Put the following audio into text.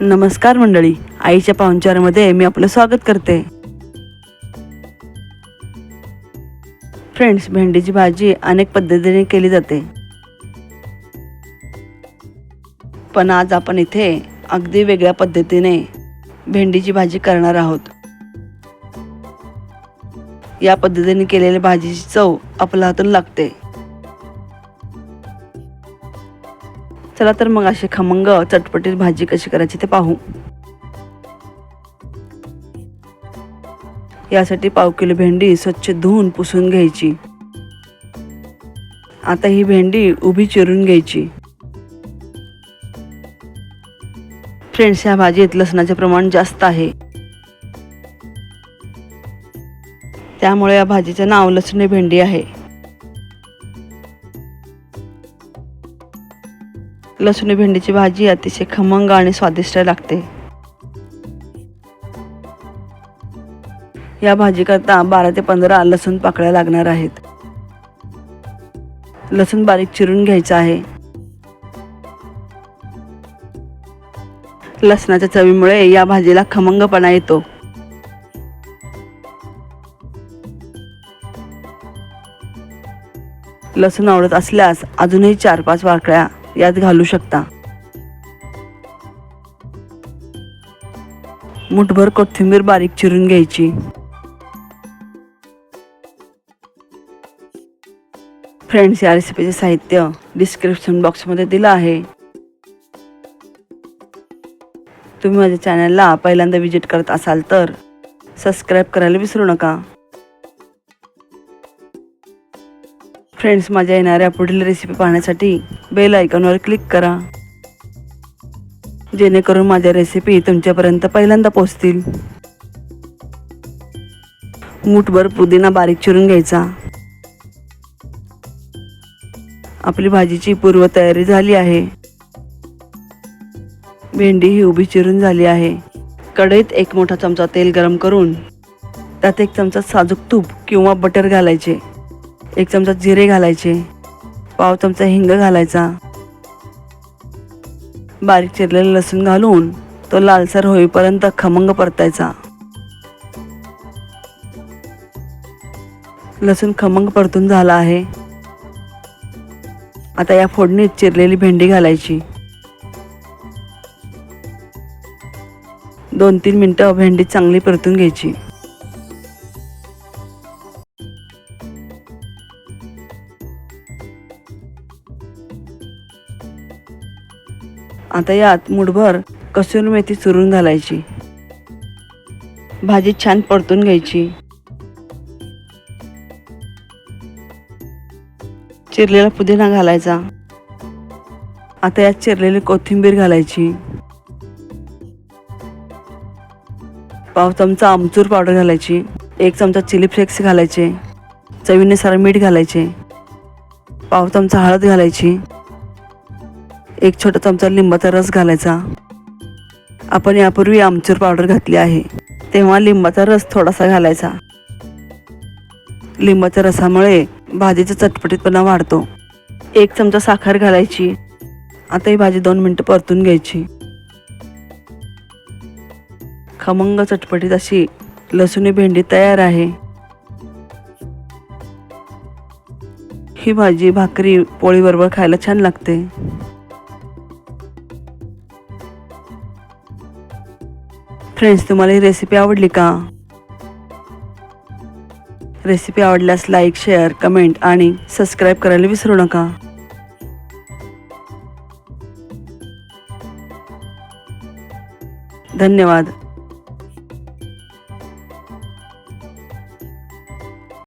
नमस्कार मंडळी. आईच्या पाहुणचारमध्ये मी आपलं स्वागत करते. फ्रेंड्स भेंडीची भाजी अनेक पद्धतीने केली जाते. पण आज आपण इथे अगदी वेगळ्या पद्धतीने भेंडीची भाजी करणार आहोत. या पद्धतीने केलेल्या भाजीची चव आपल्या हातून लागते. चला तर मग अशी खमंग चटपटीत भाजी कशी करायची ते पाहू. यासाठी पाव किलो भेंडी स्वच्छ धुवून पुसून घ्यायची. आता ही भेंडी उभी चिरून घ्यायची. फ्रेंड्स ह्या भाजीत लसणाचे प्रमाण जास्त आहे. त्यामुळे या भाजीचं नाव लसणी भेंडी आहे. लसूण भेंडीची भाजी अतिशय खमंग आणि स्वादिष्ट लागते. या भाजी करता बारा ते पंधरा लसूण पाकळ्या लागणार आहेत. लसूण बारीक चिरून घ्यायचं आहे. लसणाच्या चवीमुळे या भाजीला खमंगपणा येतो. लसूण आवडत असल्यास अजूनही चार पाच वाकळ्या यात घालू शकता. मुठभर कोथिंबीर बारीक चिरून घ्यायची. फ्रेंड्स या रेसिपीचे साहित्य डिस्क्रिप्शन बॉक्समध्ये दिलं आहे. तुम्ही माझ्या चॅनलला पहिल्यांदा व्हिजिट करत असाल तर सबस्क्राईब करायला विसरू नका. फ्रेंड्स माझ्या येणाऱ्या पुढील रेसिपी पाहण्यासाठी बेल आयकॉनवर क्लिक करा. जेणेकरून माझ्या रेसिपी तुमच्यापर्यंत पहिल्यांदा पोहोचतील. मूठभर पुदिना बारीक चिरून घ्यायचा. आपली भाजीची पूर्वतयारी झाली आहे. भेंडी ही उभी चिरून झाली आहे. कढईत एक मोठा चमचा तेल गरम करून त्यात एक चमचा साजूक तूप किंवा बटर घालायचे. एक चमचा जिरे घालायचे. पाव चमचा हिंग घालायचा. बारीक चिरलेलं लसूण घालून तो लालसर होईपर्यंत खमंग परतायचा. लसूण खमंग परतून झाला आहे. आता या फोडणीत चिरलेली भेंडी घालायची. दोन तीन मिनटं भेंडी चांगली परतून घ्यायची. आता यात मुठभर कसूर मेथी चुरून घालायची. भाजी छान परतून घ्यायची. चिरलेला पुदिना घालायचा. आता यात चिरलेली कोथिंबीर घालायची. पाव चमचा आमचूर पावडर घालायची. एक चमचा चिली फ्लेक्स घालायचे. चवीनुसार मीठ घालायचे. पाव चमचा हळद घालायची. एक छोटा चमचा लिंबाचा रस घालायचा. आपण यापूर्वी आमचूर पावडर घातली आहे. तेव्हा लिंबाचा रस थोडासा घालायचा. लिंबाच्या रसामुळे भाजीचा चटपटीतपणा वाढतो. एक चमचा साखर घालायची. आता ही भाजी दोन मिनटं परतून घ्यायची. खमंग चटपटीत अशी लसूणी भेंडी तयार आहे. ही भाजी भाकरी पोळीबरोबर खायला छान लागते. फ्रेंड्स तुम्हाला ही रेसिपी आवडली का? रेसिपी आवडल्यास लाईक शेअर कमेंट आणि सबस्क्राईब करायला विसरू नका. धन्यवाद.